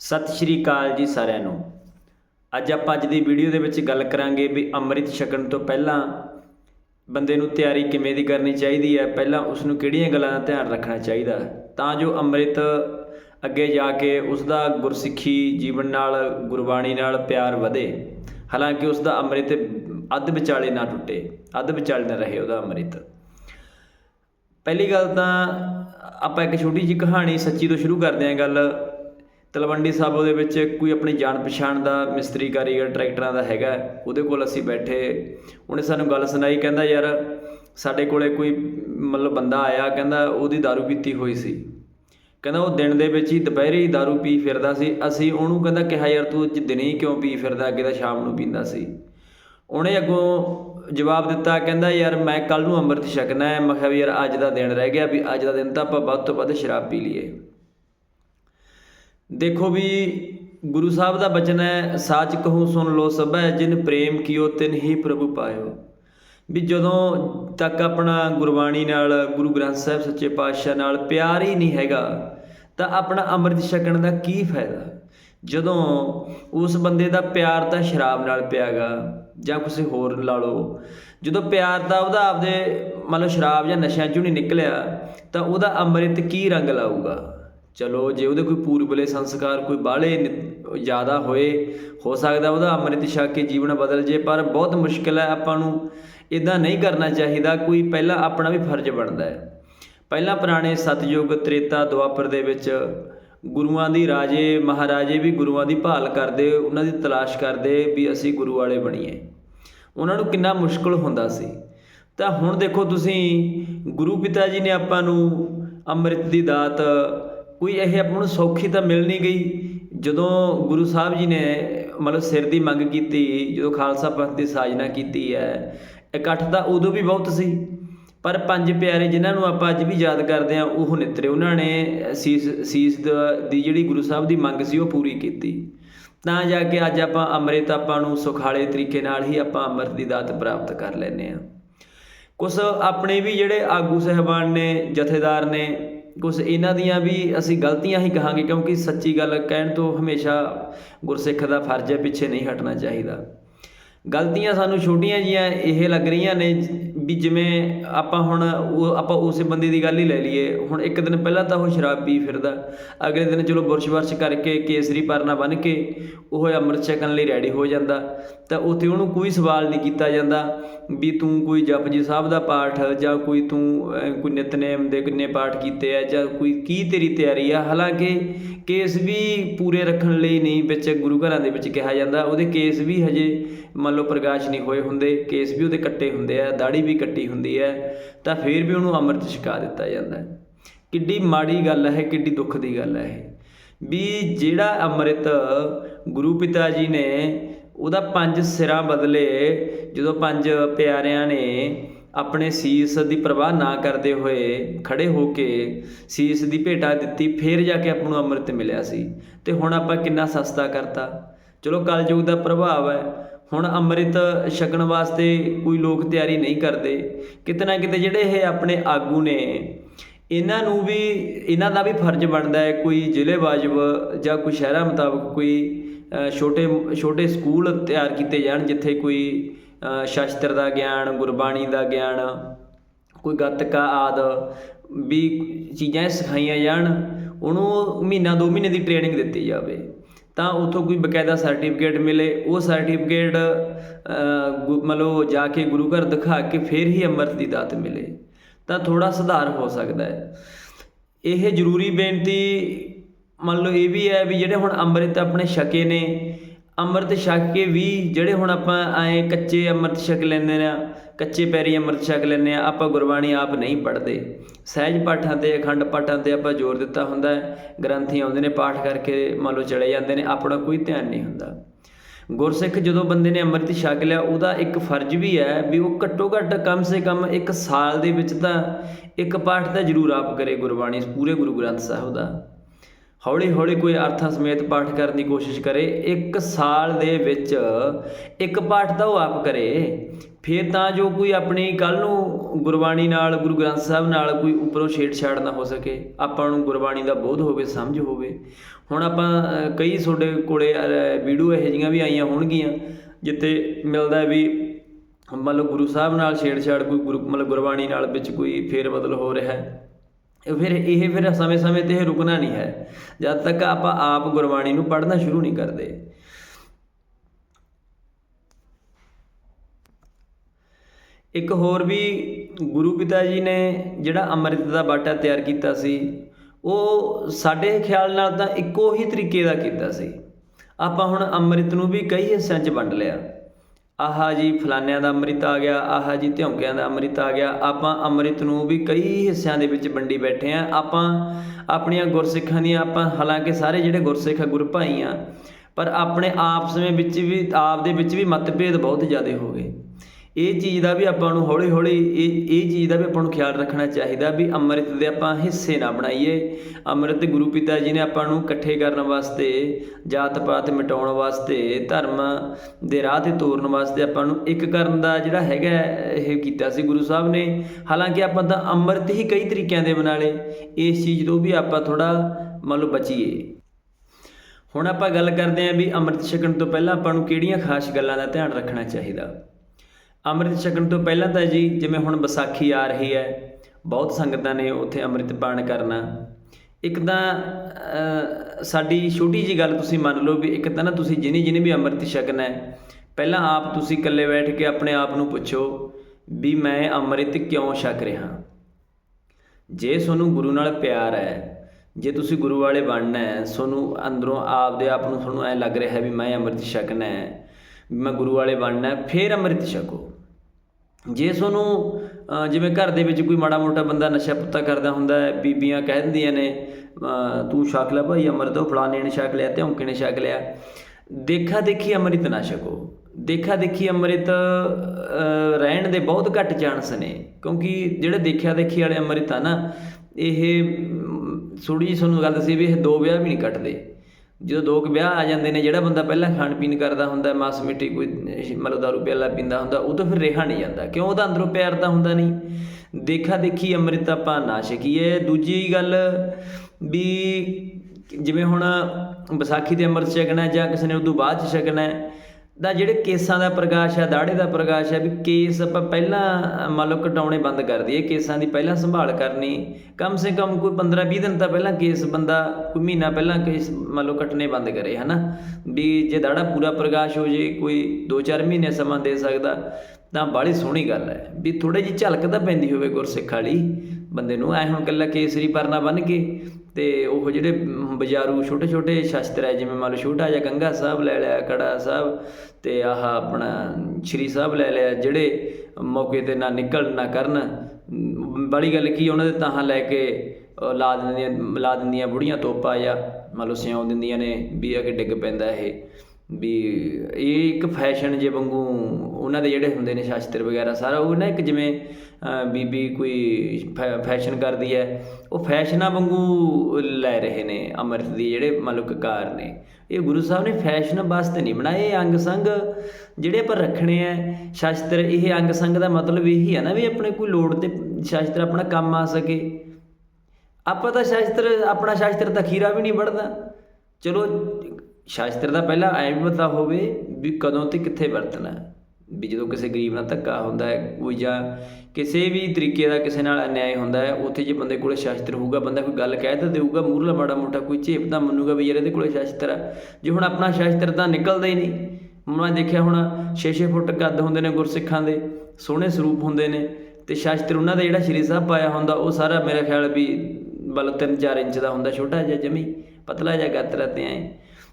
ਸਤਿ ਸ਼੍ਰੀ ਅਕਾਲ ਜੀ ਸਾਰਿਆਂ ਨੂੰ। ਅੱਜ ਆਪਾਂ ਅੱਜ ਦੀ ਵੀਡੀਓ ਦੇ ਵਿੱਚ ਗੱਲ ਕਰਾਂਗੇ ਵੀ ਅੰਮ੍ਰਿਤ ਛਕਣ ਤੋਂ ਪਹਿਲਾਂ ਬੰਦੇ ਨੂੰ ਤਿਆਰੀ ਕਿਵੇਂ ਦੀ ਕਰਨੀ ਚਾਹੀਦੀ ਹੈ, ਪਹਿਲਾਂ ਉਸ ਨੂੰ ਕਿਹੜੀਆਂ ਗੱਲਾਂ ਦਾ ਧਿਆਨ ਰੱਖਣਾ ਚਾਹੀਦਾ। ਤਾਂ ਜੋ ਅੰਮ੍ਰਿਤ ਅੱਗੇ ਜਾ ਕੇ ਉਸ ਦਾ ਗੁਰਸਿੱਖੀ ਜੀਵਨ ਨਾਲ, ਗੁਰਬਾਣੀ ਨਾਲ ਪਿਆਰ ਵਧੇ। ਹਾਲਾਂਕਿ ਉਸ ਦਾ ਅੰਮ੍ਰਿਤ ਅੱਧ ਵਿਚਾਲੇ ਨਾ ਟੁੱਟੇ, ਅੱਧ ਵਿਚਾਲੇ ਨਾ ਰਹੇ ਉਹਦਾ ਅੰਮ੍ਰਿਤ। ਪਹਿਲੀ ਗੱਲ ਤਾਂ ਆਪਾਂ ਇੱਕ ਛੋਟੀ ਜਿਹੀ ਕਹਾਣੀ ਸੱਚੀ ਤੋਂ ਸ਼ੁਰੂ ਕਰਦੇ ਹਾਂ ਗੱਲ। ਤਲਵੰਡੀ ਸਾਬੋ ਦੇ ਵਿੱਚ ਕੋਈ ਆਪਣੀ ਜਾਣ ਪਛਾਣ ਦਾ ਮਿਸਤਰੀ ਕਾਰੀਗਰ ਟਰੈਕਟਰਾਂ ਦਾ ਹੈਗਾ ਉਹਦੇ ਕੋਲ ਅਸੀਂ ਬੈਠੇ ਉਹਨੇ ਸਾਨੂੰ ਗੱਲ ਸੁਣਾਈ ਕਹਿੰਦਾ ਯਾਰ ਸਾਡੇ ਕੋਲੇ ਕੋਈ ਮਤਲਬ ਬੰਦਾ ਆਇਆ ਕਹਿੰਦਾ ਉਹਦੀ दारू ਪੀਤੀ ਹੋਈ ਸੀ ਕਹਿੰਦਾ ਉਹ ਦਿਨ ਦੇ ਵਿੱਚ ਹੀ ਦੁਪਹਿਰੇ ਹੀ दारू ਪੀ ਫਿਰਦਾ ਸੀ ਅਸੀਂ ਉਹਨੂੰ ਕਹਿੰਦਾ ਕਿਹਾ ਯਾਰ ਤੂੰ ਅੱਜ ਦਿਨੇ ਹੀ ਕਿਉਂ ਪੀ ਫਿਰਦਾ ਅੱਗੇ ਤਾਂ ਸ਼ਾਮ ਨੂੰ ਪੀਂਦਾ ਸੀ ਉਹਨੇ ਅੱਗੋਂ ਜਵਾਬ ਦਿੱਤਾ ਕਹਿੰਦਾ ਯਾਰ ਮੈਂ ਕੱਲ ਨੂੰ ਅੰਮ੍ਰਿਤ ਛਕਣਾ ਹੈ ਮੈਂ ਕਿਹਾ ਵੀ ਯਾਰ ਅੱਜ ਦਾ ਦਿਨ ਰਹਿ ਗਿਆ ਵੀ ਅੱਜ ਦਾ ਦਿਨ ਤਾਂ ਆਪਾਂ ਵੱਧ ਤੋਂ ਵੱਧ ਸ਼ਰਾਬ ਪੀ ਲਈਏ ਦੇਖੋ ਵੀ ਗੁਰੂ ਸਾਹਿਬ ਦਾ ਬਚਨ ਹੈ, ਸਾਚ ਕਹੂੰ ਸੁਣ ਲੋ ਸਭੈ, ਜਿਨ ਪ੍ਰੇਮ ਕੀਓ ਤਿਨ ਹੀ ਪ੍ਰਭੂ ਪਾਇਓ। ਵੀ ਜਦੋਂ ਤੱਕ ਆਪਣਾ ਗੁਰਬਾਣੀ ਨਾਲ, ਗੁਰੂ ਗ੍ਰੰਥ ਸਾਹਿਬ ਸੱਚੇ ਪਾਤਸ਼ਾਹ ਨਾਲ ਪਿਆਰ ਹੀ ਨਹੀਂ ਹੈਗਾ, ਤਾਂ ਆਪਣਾ ਅੰਮ੍ਰਿਤ ਛਕਣ ਦਾ ਕੀ ਫਾਇਦਾ? ਜਦੋਂ ਉਸ ਬੰਦੇ ਦਾ ਪਿਆਰ ਤਾਂ ਸ਼ਰਾਬ ਨਾਲ ਪਿਆਗਾ, ਜਾਂ ਕਿਸੇ ਹੋਰ ਲਾ ਲਓ, ਜਦੋਂ ਪਿਆਰ ਦਾ ਉਹਦਾ ਆਪਦੇ, ਮੰਨ ਲਓ ਸ਼ਰਾਬ ਜਾਂ ਨਸ਼ਿਆਂ ਚੋਂ ਨਹੀਂ ਨਿਕਲਿਆ, ਤਾਂ ਉਹਦਾ ਅੰਮ੍ਰਿਤ ਕੀ ਰੰਗ ਲਾਊਗਾ? ਚਲੋ, ਜੇ ਉਹਦੇ ਕੋਈ ਪੂਰਬਲੇ ਸੰਸਕਾਰ ਕੋਈ ਬਾਹਲੇ ਜ਼ਿਆਦਾ ਹੋਏ, ਹੋ ਸਕਦਾ ਉਹਦਾ ਅੰਮ੍ਰਿਤ ਛਕ ਕੇ ਜੀਵਨ ਬਦਲ ਜੇ, ਪਰ ਬਹੁਤ ਮੁਸ਼ਕਿਲ ਹੈ ਆਪਾਂ ਨੂੰ ਇਦਾਂ ਨਹੀਂ ਕਰਨਾ ਚਾਹੀਦਾ, ਕੋਈ ਪਹਿਲਾਂ ਆਪਣਾ ਵੀ ਫਰਜ਼ ਬਣਦਾ ਹੈ। ਪਹਿਲਾਂ ਪੁਰਾਣੇ ਸਤਯੁਗ ਤ੍ਰੇਤਾ ਦੁਆਪਰ ਦੇ ਵਿੱਚ ਗੁਰੂਆਂ ਦੀ ਰਾਜੇ, ਮਹਾਰਾਜੇ ਵੀ ਗੁਰੂਆਂ ਦੀ ਭਾਲ ਕਰਦੇ, ਉਹਨਾਂ ਦੀ ਤਲਾਸ਼ ਕਰਦੇ ਵੀ ਅਸੀਂ ਗੁਰੂ ਵਾਲੇ ਬਣੀਏ। ਉਹਨਾਂ ਨੂੰ ਕਿੰਨਾ ਮੁਸ਼ਕਲ ਹੁੰਦਾ ਸੀ। ਤਾਂ ਹੁਣ ਦੇਖੋ ਤੁਸੀਂ, ਗੁਰੂ ਪਿਤਾ ਜੀ ਨੇ ਆਪਾਂ ਨੂੰ ਅੰਮ੍ਰਿਤ ਦੀ ਦਾਤ ਕੋਈ ਇਹ ਆਪਾਂ ਨੂੰ ਸੌਖੀ ਤਾਂ ਮਿਲ ਨਹੀਂ ਗਈ। ਜਦੋਂ ਗੁਰੂ ਸਾਹਿਬ ਜੀ ਨੇ ਮਤਲਬ ਸਿਰ ਦੀ ਮੰਗ ਕੀਤੀ, ਜਦੋਂ ਖਾਲਸਾ ਪੰਥ ਦੀ ਸਾਜਨਾ ਕੀਤੀ ਹੈ, ਇਕੱਠ ਤਾਂ ਉਦੋਂ ਵੀ ਬਹੁਤ ਸੀ। ਪਰ ਪੰਜ ਪਿਆਰੇ ਜਿਨ੍ਹਾਂ ਨੂੰ ਆਪਾਂ ਅੱਜ ਵੀ ਯਾਦ ਕਰਦੇ ਆ ਉਹ ਨਿਤਰੇ ਉਹਨਾਂ ਨੇ ਸੀਸ ਸੀਸ ਦੀ ਜਿਹੜੀ ਗੁਰੂ ਸਾਹਿਬ ਦੀ ਮੰਗ ਸੀ, ਉਹ ਪੂਰੀ ਕੀਤੀ। ਤਾਂ ਜਾ ਕੇ ਅੱਜ ਆਪਾਂ ਅੰਮ੍ਰਿਤ ਆਪਾਂ ਨੂੰ ਸੁਖਾਲੇ ਤਰੀਕੇ ਨਾਲ ਹੀ ਆਪਾਂ ਅੰਮ੍ਰਿਤ ਦੀ ਦਾਤ ਪ੍ਰਾਪਤ ਕਰ ਲੈਨੇ ਆ ਕੁਝ ਆਪਣੇ ਵੀ ਜਿਹੜੇ ਆਗੂ ਸਹਿਬਾਨ ਨੇ, ਜਥੇਦਾਰ ਨੇ ਕੁਝ ਇਹਨਾਂ ਦੀਆਂ ਵੀ ਅਸੀਂ ਗਲਤੀਆਂ ਹੀ ਕਹਾਂਗੇ, ਕਿਉਂਕਿ ਸੱਚੀ ਗੱਲ ਕਹਿਣ ਤੋਂ ਹਮੇਸ਼ਾ ਗੁਰਸਿੱਖ ਦਾ ਫਰਜ਼ ਹੈ, ਪਿੱਛੇ ਨਹੀਂ ਹਟਣਾ ਚਾਹੀਦਾ। ਗਲਤੀਆਂ ਸਾਨੂੰ ਛੋਟੀਆਂ ਜੀਆਂ ਇਹ ਲੱਗ ਰਹੀਆਂ ਨੇ ਵੀ ਜਿਵੇਂ ਆਪਾਂ ਹੁਣ ਉਹ, ਆਪਾਂ ਉਸੇ ਬੰਦੇ ਦੀ ਗੱਲ ਹੀ ਲੈ ਲਈਏ, ਹੁਣ ਇੱਕ ਦਿਨ ਪਹਿਲਾਂ ਤਾਂ ਉਹ ਸ਼ਰਾਬ ਪੀ ਫਿਰਦਾ, ਅਗਲੇ ਦਿਨ ਚਲੋ ਬੁਰਸ਼ ਵਰਸ਼ ਕਰਕੇ ਕੇਸਰੀ ਪਰਨਾ ਬਨ ਕੇ ਉਹ ਅੰਮ੍ਰਿਤ ਛਕਣ ਲਈ ਰੈਡੀ ਹੋ ਜਾਂਦਾ, ਤਾਂ ਉੱਥੇ ਉਹਨੂੰ ਕੋਈ ਸਵਾਲ ਨਹੀਂ ਕੀਤਾ ਜਾਂਦਾ ਵੀ ਤੂੰ ਕੋਈ ਜਪਜੀ ਸਾਹਿਬ ਦਾ ਪਾਠ ਜਾਂ ਕੋਈ ਤੂੰ ਕੋਈ ਨਿਤਨੇਮ ਦੇ ਕਿੰਨੇ ਪਾਠ ਕੀਤੇ ਆ ਜਾਂ ਕੋਈ ਕੀ ਤੇਰੀ ਤਿਆਰੀ ਆ, ਹਾਲਾਂਕਿ ਕੇਸ ਵੀ ਪੂਰੇ ਰੱਖਣ ਲਈ ਨਹੀਂ ਵਿੱਚ ਗੁਰੂ ਘਰਾਂ ਦੇ ਵਿੱਚ ਕਿਹਾ ਜਾਂਦਾ, ਉਹਦੇ ਕੇਸ ਵੀ ਹਜੇ ਮੰਨ ਲਓ ਪ੍ਰਕਾਸ਼ ਨਹੀਂ ਹੋਏ ਹੁੰਦੇ, ਕੇਸ ਵੀ ਉਹਦੇ ਕੱਟੇ ਹੁੰਦੇ ਆ ਦਾੜੀ ਵੀ ਕੱਟੀ ਹੁੰਦੀ ਹੈ, ਤਾਂ ਫਿਰ ਵੀ ਉਹਨੂੰ ਅੰਮ੍ਰਿਤ ਛਕਾ ਦਿੱਤਾ ਜਾਂਦਾ ਹੈ। ਕਿੱਡੀ ਮਾੜੀ ਗੱਲ ਹੈ, ਕਿੱਡੀ ਦੁੱਖ ਦੀ ਗੱਲ ਹੈ ਇਹ। ਵੀ ਜਿਹੜਾ ਅੰਮ੍ਰਿਤ ਗੁਰੂ ਪਿਤਾ ਜੀ ਨੇ ਉਹਦਾ ਪੰਜ ਸਿਰਾਂ ਬਦਲੇ ਜਦੋਂ ਪੰਜ ਪਿਆਰਿਆਂ ਨੇ ਆਪਣੇ ਸੀਸ ਦੀ ਪ੍ਰਵਾਹ ਨਾ ਕਰਦੇ ਹੋਏ ਖੜੇ ਹੋ ਕੇ ਸੀਸ ਦੀ ਭੇਟਾ ਦਿੱਤੀ, ਫਿਰ ਜਾ ਕੇ ਆਪਾਂ ਨੂੰ ਅੰਮ੍ਰਿਤ ਮਿਲਿਆ ਸੀ। ਤੇ ਹੁਣ ਆਪਾਂ ਕਿੰਨਾ ਸਸਤਾ ਕਰਤਾ। ਚਲੋ ਕਲਯੁਗ ਦਾ ਪ੍ਰਭਾਵ ਹੈ ਹੁਣ ਅੰਮ੍ਰਿਤ ਛਕਣ ਵਾਸਤੇ ਕੋਈ ਲੋਕ ਤਿਆਰੀ ਨਹੀਂ ਕਰਦੇ। ਕਿਤੇ ਨਾ ਕਿਤੇ ਜਿਹੜੇ ਇਹ ਆਪਣੇ ਆਗੂ ਨੇ ਇਹਨਾਂ ਨੂੰ ਵੀ ਇਹਨਾਂ ਦਾ ਵੀ ਫਰਜ਼ ਬਣਦਾ ਹੈ ਕੋਈ ਜ਼ਿਲ੍ਹੇ ਵਾਜਬ ਜਾਂ ਕੋਈ ਸ਼ਹਿਰਾਂ ਮੁਤਾਬਕ ਕੋਈ ਛੋਟੇ ਛੋਟੇ ਸਕੂਲ ਤਿਆਰ ਕੀਤੇ ਜਾਣ ਜਿੱਥੇ ਕੋਈ ਅ, ਸ਼ਾਸਤਰ ਦਾ ਗਿਆਨ ਗੁਰਬਾਣੀ ਦਾ ਗਿਆਨ ਕੋਈ ਗੱਤਕਾ ਆਦ ਵੀ ਚੀਜ਼ਾਂ ਸਿਖਾਈਆਂ ਜਾਣ ਉਹਨੂੰ ਮਹੀਨਾ ਦੋ ਮਹੀਨੇ ਦੀ ਟ੍ਰੇਨਿੰਗ ਦਿੱਤੀ ਜਾਵੇ। ਤਾਂ ਉਥੋਂ ਕੋਈ ਬਕਾਇਦਾ ਸਰਟੀਫਿਕੇਟ ਮਿਲੇ, ਉਹ ਸਰਟੀਫਿਕੇਟ ਮਤਲਬ ਜਾ ਕੇ ਗੁਰੂ ਘਰ ਦਿਖਾ ਕੇ ਫਿਰ ਹੀ ਅੰਮ੍ਰਿਤ ਦੀ ਦਾਤ ਮਿਲੇ। ਤਾਂ ਥੋੜਾ ਸੁਧਾਰ ਹੋ ਸਕਦਾ ਹੈ। ਇਹ ਜ਼ਰੂਰੀ ਬੇਨਤੀ, ਮੰਨ ਲਓ ਇਹ ਵੀ ਹੈ ਵੀ ਜਿਹੜੇ ਹੁਣ ਅੰਮ੍ਰਿਤ ਆਪਣੇ ਛਕੇ ਨੇ, ਅੰਮ੍ਰਿਤ ਛਕ ਕੇ ਵੀ ਜਿਹੜੇ ਹੁਣ ਆਪਾਂ ਐ ਕੱਚੇ ਅੰਮ੍ਰਿਤ ਛਕ ਲੈਂਦੇ ਨੇ, ਕੱਚੇ ਪੈਰੀ ਅੰਮ੍ਰਿਤ ਛਕ ਲੈਂਦੇ ਆ, ਆਪਾਂ ਗੁਰਬਾਣੀ ਆਪ ਨਹੀਂ ਪੜ੍ਹਦੇ। ਸਹਿਜ ਪਾਠਾਂ ਤੇ ਅਖੰਡ ਪਾਠਾਂ ਤੇ ਆਪਾਂ ਜ਼ੋਰ ਦਿੱਤਾ ਹੁੰਦਾ ਹੈ। ਗ੍ਰੰਥੀ ਆਉਂਦੇ ਨੇ, ਪਾਠ ਕਰਕੇ ਮੰਨ ਲਓ ਚਲੇ ਜਾਂਦੇ ਨੇ, ਆਪਣਾ ਕੋਈ ਧਿਆਨ ਨਹੀਂ ਹੁੰਦਾ। ਗੁਰਸਿੱਖ ਜਦੋਂ ਬੰਦੇ ਨੇ ਅੰਮ੍ਰਿਤ ਛਕ ਲਿਆ, ਉਹਦਾ ਇੱਕ ਫਰਜ਼ ਵੀ ਹੈ ਵੀ ਉਹ ਘੱਟੋ ਘੱਟ ਕਮ ਸੇ ਕਮ ਇੱਕ ਸਾਲ ਦੇ ਵਿੱਚ ਤਾਂ ਇੱਕ ਪਾਠ ਤਾਂ ਜ਼ਰੂਰ ਆਪ ਕਰੇ ਗੁਰਬਾਣੀ, ਪੂਰੇ ਗੁਰੂ ਗ੍ਰੰਥ ਸਾਹਿਬ ਦਾ। ਹੌਲੀ ਹੌਲੀ ਕੋਈ ਅਰਥਾਂ ਸਮੇਤ ਪਾਠ ਕਰਨ ਦੀ ਕੋਸ਼ਿਸ਼ ਕਰੇ। ਇੱਕ ਸਾਲ ਦੇ ਵਿੱਚ ਇੱਕ ਪਾਠ ਤਾਂ ਉਹ ਆਪ ਕਰੇ। ਫਿਰ ਤਾਂ ਜੋ ਕੋਈ ਆਪਣੀ ਕੱਲ ਨੂੰ ਗੁਰਬਾਣੀ ਨਾਲ, ਗੁਰੂ ਗ੍ਰੰਥ ਸਾਹਿਬ ਨਾਲ ਕੋਈ ਉੱਪਰੋਂ ਛੇੜਛਾੜ ਨਾ ਹੋ ਸਕੇ। ਆਪਾਂ ਨੂੰ ਗੁਰਬਾਣੀ ਦਾ ਬੋਧ ਹੋਵੇ, ਸਮਝ ਹੋਵੇ। ਹੁਣ ਆਪਾਂ ਕਈ ਤੁਹਾਡੇ ਕੋਲੇ ਵੀਡੀਓ ਇਹੋ ਜਿਹੀਆਂ ਵੀ ਆਈਆਂ ਹੋਣਗੀਆਂ, ਜਿੱਥੇ ਮਿਲਦਾ ਵੀ ਮਤਲਬ ਗੁਰੂ ਸਾਹਿਬ ਨਾਲ ਛੇੜਛਾੜ, ਕੋਈ ਗੁਰੂ, ਮਤਲਬ ਗੁਰਬਾਣੀ ਨਾਲ ਵਿੱਚ ਕੋਈ ਫੇਰ ਬਦਲ ਹੋ ਰਿਹਾ। ਹੈ ਫਿਰ ਇਹ ਫਿਰ ਸਮੇਂ-ਸਮੇਂ ਤੇ ਇਹ ਰੁਕਣਾ ਨਹੀਂ ਹੈ। ਜਦ ਤੱਕ ਆਪਾਂ ਆਪ ਗੁਰਬਾਣੀ ਨੂੰ ਪੜ੍ਹਨਾ ਸ਼ੁਰੂ ਨਹੀਂ ਕਰਦੇ। ਇੱਕ ਹੋਰ ਵੀ ਗੁਰੂ ਪਿਤਾ ਜੀ ਨੇ ਜਿਹੜਾ ਅੰਮ੍ਰਿਤ ਦਾ ਬਾਟਾ ਤਿਆਰ ਕੀਤਾ ਸੀ, ਉਹ ਸਾਡੇ ਖਿਆਲ ਨਾਲ ਤਾਂ ਇੱਕੋ ਹੀ ਤਰੀਕੇ ਦਾ ਕੀਤਾ ਸੀ। ਆਪਾਂ ਹੁਣ ਅੰਮ੍ਰਿਤ ਨੂੰ ਵੀ ਕਈ ਹਿੱਸਿਆਂ 'ਚ ਵੰਡ ਲਿਆ। ਆਹਾ ਜੀ ਫਲਾਨਿਆਂ ਦਾ ਅੰਮ੍ਰਿਤ ਆ ਗਿਆ, ਆਹਾ ਜੀ ਧਿਉਂਕਿਆਂ ਦਾ ਅੰਮ੍ਰਿਤ ਆ ਗਿਆ। ਆਪਾਂ ਅੰਮ੍ਰਿਤ ਨੂੰ ਵੀ ਕਈ ਹਿੱਸਿਆਂ ਦੇ ਵਿੱਚ ਵੰਡੀ ਬੈਠੇ ਆ। ਆਪਾਂ ਆਪਣੀਆਂ ਗੁਰਸਿੱਖਾਂ ਦੀਆਂ ਆਪਾਂ ਹਾਲਾਂਕਿ ਸਾਰੇ ਜਿਹੜੇ ਗੁਰਸਿੱਖ ਆ ਗੁਰੂ ਭਾਈ ਆ, ਪਰ ਆਪਣੇ ਆਪਸ ਵਿੱਚ ਵੀ ਆਪ ਦੇ ਵਿੱਚ ਵੀ ਮਤਭੇਦ ਬਹੁਤ ਜ਼ਿਆਦਾ ਹੋ ਗਏ। ਇਹ ਚੀਜ਼ ਦਾ ਵੀ ਆਪਾਂ ਨੂੰ ਹੌਲੀ ਹੌਲੀ ਇਹ ਇਹ ਚੀਜ਼ ਦਾ ਵੀ ਆਪਾਂ ਨੂੰ ਖਿਆਲ ਰੱਖਣਾ ਚਾਹੀਦਾ ਵੀ ਅੰਮ੍ਰਿਤ ਦੇ ਆਪਾਂ ਹਿੱਸੇ ਨਾ ਬਣਾਈਏ। ਅੰਮ੍ਰਿਤ ਗੁਰੂ ਪਿਤਾ ਜੀ ਨੇ ਆਪਾਂ ਨੂੰ ਇਕੱਠੇ ਕਰਨ ਵਾਸਤੇ ਜਾਤ ਪਾਤ ਮਿਟਾਉਣ ਵਾਸਤੇ, ਧਰਮ ਦੇ ਰਾਹ ਤੇ ਤੋਰਨ ਵਾਸਤੇ ਆਪਾਂ ਨੂੰ ਇੱਕ ਕਰਨ ਦਾ ਜਿਹੜਾ ਹੈਗਾ ਇਹ ਕੀਤਾ ਸੀ ਗੁਰੂ ਸਾਹਿਬ ਨੇ। ਹਾਲਾਂਕਿ ਆਪਾਂ ਤਾਂ ਅੰਮ੍ਰਿਤ ਹੀ ਕਈ ਤਰੀਕਿਆਂ ਦੇ ਬਣਾ ਲਏ। ਇਸ ਚੀਜ਼ ਤੋਂ ਵੀ ਆਪਾਂ ਥੋੜਾ ਮੰਨ ਲਓ ਬਚੀਏ। ਹੁਣ ਆਪਾਂ ਗੱਲ ਕਰਦੇ ਆਂ ਵੀ ਅੰਮ੍ਰਿਤ ਛਕਣ ਤੋਂ ਪਹਿਲਾਂ ਆਪਾਂ ਨੂੰ ਕਿਹੜੀਆਂ ਖਾਸ ਗੱਲਾਂ ਦਾ ਧਿਆਨ ਰੱਖਣਾ ਚਾਹੀਦਾ। ਅੰਮ੍ਰਿਤ ਛਕਣ ਤੋਂ ਪਹਿਲਾਂ ਤਾਂ ਜੀ, ਜਿਵੇਂ ਹੁਣ ਵਿਸਾਖੀ ਆ ਰਹੀ ਹੈ, ਬਹੁਤ ਸੰਗਤਾਂ ਨੇ ਉੱਥੇ ਅੰਮ੍ਰਿਤ ਪਾਣ ਕਰਨਾ। ਇੱਕ ਤਾਂ ਸਾਡੀ ਛੋਟੀ ਜੀ ਗੱਲ ਤੁਸੀਂ ਮੰਨ ਲਓ ਵੀ ਇੱਕ ਤਾਂ ਨਾ ਤੁਸੀਂ ਜਿਹਨੇ ਜਿਹਨੇ ਵੀ ਅੰਮ੍ਰਿਤ ਛਕਣਾ ਹੈ, ਪਹਿਲਾਂ ਆਪ ਤੁਸੀਂ ਇਕੱਲੇ ਬੈਠ ਕੇ ਆਪਣੇ ਆਪ ਨੂੰ ਪੁੱਛੋ ਵੀ ਮੈਂ ਅੰਮ੍ਰਿਤ ਕਿਉਂ ਛਕ ਰਿਹਾ? ਜੇ ਤੁਹਾਨੂੰ ਗੁਰੂ ਨਾਲ ਪਿਆਰ ਹੈ, ਜੇ ਤੁਸੀਂ ਗੁਰੂ ਵਾਲੇ ਬਣਨਾ ਹੈ, ਤੁਹਾਨੂੰ ਅੰਦਰੋਂ ਆਪਦੇ ਆਪ ਨੂੰ ਤੁਹਾਨੂੰ ਐ ਲੱਗ ਰਿਹਾ ਹੈ ਵੀ ਮੈਂ ਅੰਮ੍ਰਿਤ ਛਕਣਾ ਹੈ ਮੈਂ ਗੁਰੂ ਵਾਲੇ ਬਣਨਾ ਫਿਰ ਅੰਮ੍ਰਿਤ ਛਕੋ। ਜੇ ਤੁਹਾਨੂੰ ਜਿਵੇਂ ਘਰ ਦੇ ਵਿੱਚ ਕੋਈ ਮਾੜਾ ਮੋਟਾ ਬੰਦਾ ਨਸ਼ਾ ਪੁੱਤਾ ਕਰਦਾ ਹੁੰਦਾ ਹੈ, ਬੀਬੀਆਂ ਕਹਿ ਦਿੰਦੀਆਂ ਨੇ ਤੂੰ ਛਕ ਲੈ ਭਾਈ, ਅੰਮ੍ਰਿਤ ਉਹ ਫਲਾਣੇ ਨੇ ਛਕ ਲਿਆ ਤੇ ਔਂਕੇ ਨੇ ਛਕ ਲਿਆ। ਦੇਖਾ ਦੇਖੀ ਅੰਮ੍ਰਿਤ ਨਾ ਛਕੋ। ਦੇਖਾ ਦੇਖੀ ਅੰਮ੍ਰਿਤ ਰਹਿਣ ਦੇ ਬਹੁਤ ਘੱਟ ਚਾਂਸ ਨੇ, ਕਿਉਂਕਿ ਜਿਹੜੇ ਦੇਖਿਆ ਦੇਖੀ ਵਾਲੇ ਅੰਮ੍ਰਿਤ ਆ ਨਾ, ਇਹ ਥੋੜੀ ਜਿਹੀ ਤੁਹਾਨੂੰ ਗੱਲ ਦੱਸੀ ਵੀ ਇਹ ਦੋ ਵਿਆਹ ਵੀ ਨਹੀਂ ਕੱਟਦੇ। ਜਦੋਂ ਲੋਕ ਵਿਆਹ ਆ ਜਾਂਦੇ ਨੇ, ਜਿਹੜਾ ਬੰਦਾ ਪਹਿਲਾਂ ਖਾਣ ਪੀਣ ਕਰਦਾ ਹੁੰਦਾ, ਮਾਸ ਮਿੱਟੀ ਕੋਈ ਅਹ ਮਤਲਬ ਦਾਰੂ ਪਿਆਲਾ ਪੀਂਦਾ ਹੁੰਦਾ, ਉਹ ਤਾਂ ਫਿਰ ਰਿਹਾ ਨਹੀਂ ਜਾਂਦਾ। ਕਿਉਂ ਉਹਦਾ ਅੰਦਰੋਂ ਪਿਆਰ ਤਾਂ ਹੁੰਦਾ ਨਹੀਂ? ਦੇਖਾ ਦੇਖੀ ਅੰਮ੍ਰਿਤ ਆਪਾਂ ਨਾ ਛਕੀਏ ਦੂਜੀ ਗੱਲ ਵੀ ਜਿਵੇਂ ਹੁਣ ਵਿਸਾਖੀ ਤੇ ਅੰਮ੍ਰਿਤ ਛਕਣਾ, ਜਾਂ ਕਿਸੇ ਨੇ ਉਦੋਂ ਬਾਅਦ ਚ ਛਕਣਾ ਦਾ ਜਿਹੜੇ ਕੇਸਾਂ ਦਾ ਪ੍ਰਕਾਸ਼ ਹੈ, ਦਾੜੇ ਦਾ ਪ੍ਰਕਾਸ਼ ਹੈ, ਵੀ ਕੇਸ ਆਪਾਂ ਪਹਿਲਾਂ ਮੰਨ ਲਓ ਕਟਾਉਣੇ ਬੰਦ ਕਰ ਦਈਏ, ਕੇਸਾਂ ਦੀ ਪਹਿਲਾਂ ਸੰਭਾਲ ਕਰਨੀ। ਕਮ ਸੇ ਕਮ ਕੋਈ 15 20 ਦਿਨ ਤਾਂ ਪਹਿਲਾਂ ਕੇਸ ਬੰਦਾ, ਕੋਈ ਮਹੀਨਾ ਪਹਿਲਾਂ ਕੇਸ ਮੰਨ ਲਓ ਕੱਟਣੇ ਬੰਦ ਕਰੇ, ਹਨਾ? ਵੀ ਜੇ ਦਾੜਾ ਪੂਰਾ ਪ੍ਰਕਾਸ਼ ਹੋ ਜੇ, ਕੋਈ 2-4 ਮਹੀਨੇ ਸਮਾਂ ਦੇ ਸਕਦਾ, ਤਾਂ ਬਾਹਲੀ ਸੋਹਣੀ ਗੱਲ ਹੈ। ਵੀ ਥੋੜੀ ਜਿਹੀ ਝਲਕ ਤਾਂ ਪੈਂਦੀ ਹੋਵੇ ਗੁਰਸਿੱਖ ਵਾਲੀ ਬੰਦੇ ਨੂੰ ਐ ਹੁਣ ਕੱਲਾ ਕੇਸਰੀ ਪਰਨਾ ਬੰਨ ਕੇ ਤੇ ਉਹ ਜਿਹੜੇ ਬਜ਼ਾਰੂ ਛੋਟੇ ਛੋਟੇ ਸ਼ਸਤਰ ਹੈ, ਜਿਵੇਂ ਮੰਨ ਲਓ ਛੋਟਾ ਜਿਹਾ ਕੰਗਾ ਸਾਹਿਬ ਲੈ ਲਿਆ, ਕੜਾ ਸਾਹਿਬ ਤੇ ਆਹ ਆਪਣਾ ਸ਼੍ਰੀ ਸਾਹਿਬ ਲੈ ਲਿਆ, ਜਿਹੜੇ ਮੌਕੇ ਤੇ ਨਾ ਨਿਕਲ ਨਾ ਕਰਨ। ਬੜੀ ਗੱਲ ਕੀ, ਉਹਨਾਂ ਦੇ ਤਾਹਾਂ ਲੈ ਕੇ ਲਾ ਦਿੰਦੀਆਂ ਲਾ ਦਿੰਦੀਆਂ ਬੁੜੀਆਂ ਤੋਪਾ ਜਾਂ ਮੰਨ ਲਓ ਸਿਉਂ ਦਿੰਦੀਆਂ ਨੇ ਵੀ ਆ ਕੇ ਡਿੱਗ ਪੈਂਦਾ ਇਹ। ਵੀ ਇਹ ਇੱਕ ਫੈਸ਼ਨ ਜੇ ਵਾਂਗੂ ਉਹਨਾਂ ਦੇ ਜਿਹੜੇ ਹੁੰਦੇ ਨੇ ਸ਼ਾਸਤਰ ਵਗੈਰਾ ਸਾਰਾ ਉਹ ਨਾ ਇੱਕ ਜਿਵੇਂ ਬੀਬੀ ਕੋਈ ਫੈ- ਫੈਸ਼ਨ ਕਰਦੀ ਹੈ, ਉਹ ਫੈਸ਼ਨਾਂ ਵਾਂਗੂ ਲੈ ਰਹੇ ਨੇ ਅੰਮ੍ਰਿਤ ਦੀ ਜਿਹੜੇ ਮੰਨ ਲਓ ਨੇ। ਇਹ ਗੁਰੂ ਸਾਹਿਬ ਨੇ ਫੈਸ਼ਨ ਵਾਸਤੇ ਨਹੀਂ ਬਣਾਏ, ਇਹ ਅੰਗ ਸੰਗ ਜਿਹੜੇ ਪਰ ਰੱਖਣੇ ਆ। ਸ਼ਾਸਤਰ ਇਹ ਅੰਗ ਸੰਗ ਦਾ ਮਤਲਬ ਇਹੀ ਹੈ ਨਾ ਵੀ ਆਪਣੇ ਕੋਈ ਲੋੜ ਤੇ ਸ਼ਾਸਤਰ ਆਪਣਾ ਕੰਮ ਆ ਸਕੇ। ਆਪਾਂ ਤਾਂ ਸ਼ਾਸਤਰ, ਆਪਣਾ ਸ਼ਾਸਤਰ ਤਾਂ ਖੀਰਾ ਵੀ ਨਹੀਂ ਵੜਦਾ। ਚਲੋ ਸ਼ਾਸਤਰ ਦਾ ਪਹਿਲਾਂ ਐਂ ਵੀ ਪਤਾ ਹੋਵੇ ਵੀ ਕਦੋਂ ਤੇ ਕਿੱਥੇ ਵਰਤਣਾ ਵੀ ਜਦੋਂ ਕਿਸੇ ਗਰੀਬ ਨਾਲ ਧੱਕਾ ਹੁੰਦਾ ਹੈ ਕੋਈ ਜਾਂ ਕਿਸੇ ਵੀ ਤਰੀਕੇ ਦਾ ਕਿਸੇ ਨਾਲ ਅਨਿਆਏ ਹੁੰਦਾ ਹੈ, ਉੱਥੇ ਜੇ ਬੰਦੇ ਕੋਲੇ ਸ਼ਾਸਤਰ ਹੋਊਗਾ, ਬੰਦਾ ਕੋਈ ਗੱਲ ਕਹਿ ਤਾਂ ਦੇਊਗਾ, ਮੂਹਰਲਾ ਮਾੜਾ ਮੋਟਾ ਕੋਈ ਝੇਪ ਤਾਂ ਮੰਨੂਗਾ ਵੀ ਯਾਰ ਇਹਦੇ ਕੋਲੇ ਸ਼ਾਸਤਰ ਆ ਜੇ ਹੁਣ ਆਪਣਾ ਸ਼ਾਸਤਰ ਤਾਂ ਨਿਕਲਦਾ ਹੀ ਨਹੀਂ। ਹੁਣ ਮੈਂ ਦੇਖਿਆ ਹੁਣ 6-6 ਫੁੱਟ ਕੱਦ ਹੁੰਦੇ ਨੇ ਗੁਰਸਿੱਖਾਂ ਦੇ, ਸੋਹਣੇ ਸਰੂਪ ਹੁੰਦੇ ਨੇ ਤੇ ਸ਼ਾਸਤਰ ਉਹਨਾਂ ਦਾ ਜਿਹੜਾ ਸ਼੍ਰੀ ਸਾਹਿਬ ਪਾਇਆ ਹੁੰਦਾ, ਉਹ ਸਾਰਾ ਮੇਰਾ ਖਿਆਲ ਵੀ ਬਲ 3-4 ਇੰਚ ਦਾ ਹੁੰਦਾ, ਛੋਟਾ ਜਿਹਾ ਜਮੀ, ਪਤਲਾ ਜਿਹਾ ਗਾਤਰਾ ਤੇ ਐ।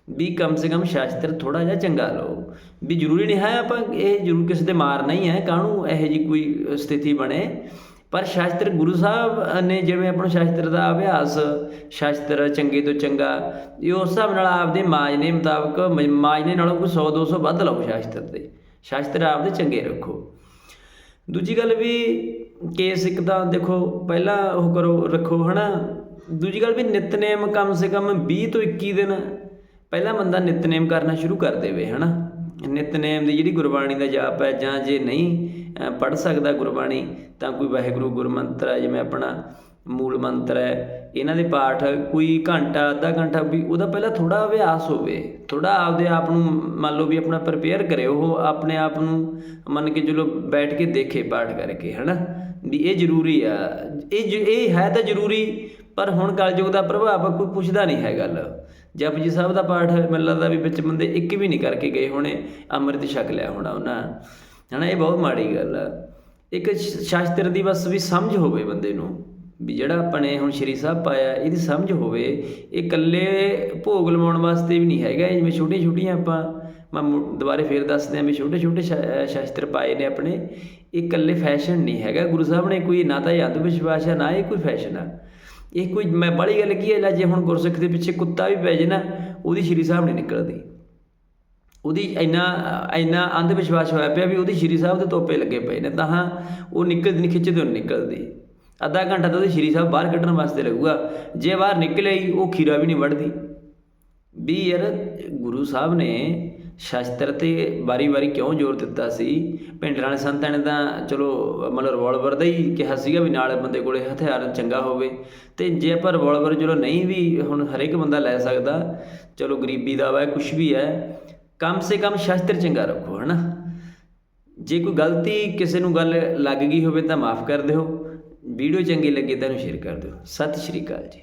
ਵੀ ਕਮ ਸੇ ਕਮ ਸ਼ਾਸਤਰ ਥੋੜਾ ਜਿਹਾ ਚੰਗਾ ਲਓ। ਵੀ ਜ਼ਰੂਰੀ ਨਹੀਂ ਹੈ ਆਪਾਂ ਇਹ ਜ਼ਰੂਰ ਕਿਸੇ ਦੇ ਮਾਰ ਨਹੀਂ ਹੈ, ਕਾਹਨੂੰ ਇਹੋ ਜੀ ਕੋਈ ਸਥਿਤੀ ਬਣੇ। ਪਰ ਸ਼ਾਸਤਰ ਗੁਰੂ ਸਾਹਿਬ ਨੇ ਜਿਵੇਂ ਆਪਣਾ ਸ਼ਾਸਤਰ ਦਾ ਅਭਿਆਸ, ਸ਼ਾਸਤਰ ਚੰਗੇ ਤੋਂ ਚੰਗਾ, ਇਹ ਉਸ ਹਿਸਾਬ ਨਾਲ ਆਪਦੇ ਮਾਜਨੇ ਮੁਤਾਬਕ ਮਾਜਨੇ ਨਾਲੋਂ ਕੋਈ 100 200 ਵੱਧ ਲਓ ਸ਼ਾਸਤਰ ਦੇ। ਸ਼ਾਸਤਰ ਆਪਦੇ ਚੰਗੇ ਰੱਖੋ। ਦੂਜੀ ਗੱਲ ਵੀ ਕੇਸ ਇੱਕ ਤਾਂ ਦੇਖੋ, ਪਹਿਲਾਂ ਉਹ ਕਰੋ, ਰੱਖੋ, ਹਨਾ। ਦੂਜੀ ਗੱਲ ਵੀ ਨਿਤਨੇਮ ਕਮ ਸੇ ਕਮ 20 ਤੋਂ 21 ਦਿਨ ਪਹਿਲਾਂ ਬੰਦਾ ਨਿਤਨੇਮ ਕਰਨਾ ਸ਼ੁਰੂ ਕਰ ਦੇਵੇ, ਹਨਾ? ਨਿਤਨੇਮ ਦੀ ਜਿਹੜੀ ਗੁਰਬਾਣੀ ਦਾ ਜਾਪ ਹੈ, ਜਾਂ ਜੇ ਨਹੀਂ ਪੜ ਸਕਦਾ ਗੁਰਬਾਣੀ, ਤਾਂ ਕੋਈ ਵਾਹਿਗੁਰੂ ਗੁਰਮੰਤਰ ਹੈ, ਜਿਵੇਂ ਆਪਣਾ ਮੂਲ ਮੰਤਰ ਹੈ, ਇਹਨਾਂ ਦੇ ਪਾਠ ਕੋਈ ਘੰਟਾ, ਅੱਧਾ ਘੰਟਾ ਵੀ ਉਹਦਾ ਪਹਿਲਾਂ ਥੋੜਾ ਅਭਿਆਸ ਹੋਵੇ ਥੋੜਾ ਆਪਦੇ ਆਪ ਨੂੰ ਮੰਨ ਲਓ ਵੀ ਆਪਣਾ ਪ੍ਰਪੇਅਰ ਕਰੇ, ਉਹ ਆਪਣੇ ਆਪ ਨੂੰ ਮੰਨ ਕੇ ਚਲੋ ਬੈਠ ਕੇ ਦੇਖੇ ਪਾਠ ਕਰਕੇ, ਹਨਾ? ਵੀ ਇਹ ਜ਼ਰੂਰੀ ਆ, ਇਹ ਜ- ਇਹ ਹੈ ਤਾਂ ਜ਼ਰੂਰੀ, ਪਰ ਹੁਣ ਕਲਯੁਗ ਦਾ ਪ੍ਰਭਾਵ ਕੋਈ ਪੁੱਛਦਾ ਨਹੀਂ ਹੈ ਗੱਲ। ਜਪਜੀ ਸਾਹਿਬ ਦਾ ਪਾਠ ਮੈਨੂੰ ਲੱਗਦਾ ਵੀ ਵਿੱਚ ਬੰਦੇ ਇੱਕ ਵੀ ਨਹੀਂ ਕਰਕੇ ਗਏ ਹੋਣੇ, ਅੰਮ੍ਰਿਤ ਛਕ ਲਿਆ ਹੋਣਾ ਉਹਨਾਂ। ਹਨਾ, ਇਹ ਬਹੁਤ ਮਾੜੀ ਗੱਲ ਆ। ਇੱਕ ਸ਼ਾਸਤਰ ਦੀ ਬਸ ਵੀ ਸਮਝ ਹੋਵੇ ਬੰਦੇ ਨੂੰ, ਵੀ ਜਿਹੜਾ ਆਪਾਂ ਨੇ ਹੁਣ ਸ਼੍ਰੀ ਸਾਹਿਬ ਪਾਇਆ, ਇਹਦੀ ਸਮਝ ਹੋਵੇ। ਇਹ ਇਕੱਲੇ ਭੋਗ ਲਵਾਉਣ ਵਾਸਤੇ ਵੀ ਨਹੀਂ ਹੈਗਾ ਜਿਵੇਂ ਛੋਟੀਆਂ ਛੋਟੀਆਂ ਆਪਾਂ, ਮੈਂ ਦੁਬਾਰੇ ਫੇਰ ਦੱਸਦੇ ਹਾਂ ਵੀ ਛੋਟੇ ਛੋਟੇ ਸ਼ਾ- ਸ਼ਾਸਤਰ ਪਾਏ ਨੇ ਆਪਣੇ। ਇਹ ਇਕੱਲੇ ਫੈਸ਼ਨ ਨਹੀਂ ਹੈਗਾ। ਗੁਰੂ ਸਾਹਿਬ ਨੇ ਕੋਈ ਨਾ ਤਾਂ ਇਹ ਅੰਧ ਵਿਸ਼ਵਾਸ ਹੈ ਨਾ ਇਹ ਕੋਈ ਫੈਸ਼ਨ ਆ। ਇਹ ਕੋਈ ਮੈਂ ਬੜੀ ਗੱਲ ਕੀ ਹੈ, ਲੈ ਜੇ ਹੁਣ ਗੁਰਸਿੱਖ ਦੇ ਪਿੱਛੇ ਕੁੱਤਾ ਵੀ ਪੈ ਜੇ ਨਾ, ਉਹਦੀ ਸ਼੍ਰੀ ਸਾਹਿਬ ਨਹੀਂ ਨਿਕਲਦੀ। ਉਹਦੀ ਇੰਨਾ ਇੰਨਾ ਅੰਧ ਵਿਸ਼ਵਾਸ ਹੋਇਆ ਪਿਆ ਵੀ ਉਹਦੀ ਸ਼੍ਰੀ ਸਾਹਿਬ ਦੇ ਤੋਪੇ ਲੱਗੇ ਪਏ ਨੇ, ਤਾਂ ਹਾਂ ਉਹ ਨਿਕਲਦੀ ਨਹੀਂ ਖਿੱਚਦੇ ਨਹੀਂ ਨਿਕਲਦੀ। ਅੱਧਾ ਘੰਟਾ ਤਾਂ ਉਹਦੀ ਸ਼੍ਰੀ ਸਾਹਿਬ ਬਾਹਰ ਕੱਢਣ ਵਾਸਤੇ ਲੱਗੂਗਾ। ਜੇ ਬਾਹਰ ਨਿਕਲੇ ਹੀ ਉਹ ਖੀਰਾ ਵੀ ਨਹੀਂ ਵੜਦੀ ਵੀ ਯਾਰ ਗੁਰੂ ਸਾਹਿਬ ਨੇ ਸ਼ਸਤਰ ਤੇ ਵਾਰੀ-ਵਾਰੀ ਕਿਉਂ ਜ਼ੋਰ ਦਿੱਤਾ ਸੀ? ਪਿੰਡ ਵਾਲੇ ਸੰਤਾਂ ਨੇ ਤਾਂ ਚਲੋ, ਮਤਲਬ ਰਿਵਾਲਵਰ ਦਾ ਹੀ ਕਿਹਾ ਸੀਗਾ ਵੀ ਨਾਲ ਬੰਦੇ ਕੋਲੇ ਹਥਿਆਰ ਚੰਗਾ ਹੋਵੇ। ਤੇ ਜੇ ਆਪਾਂ ਰਿਵਾਲਵਰ ਚਲੋ ਨਹੀਂ ਵੀ ਹੁਣ ਹਰੇਕ ਬੰਦਾ ਲੈ ਸਕਦਾ, ਚਲੋ ਗਰੀਬੀ ਦਾ ਵਾ ਕੁਝ ਵੀ ਹੈ, ਕਮ ਸੇ ਕਮ ਸ਼ਸਤਰ ਚੰਗਾ ਰੱਖੋ, ਹਨਾ? ਜੇ ਕੋਈ ਗਲਤੀ ਕਿਸੇ ਨੂੰ ਗੱਲ ਲੱਗ ਗਈ ਹੋਵੇ ਤਾਂ ਮਾਫ ਕਰ ਦਿਓ। ਵੀਡੀਓ ਚੰਗੀ ਲੱਗੇ ਤਾਂ ਇਹਨੂੰ ਸ਼ੇਅਰ ਕਰ ਦਿਓ। ਸਤਿ ਸ਼੍ਰੀ ਅਕਾਲ ਜੀ।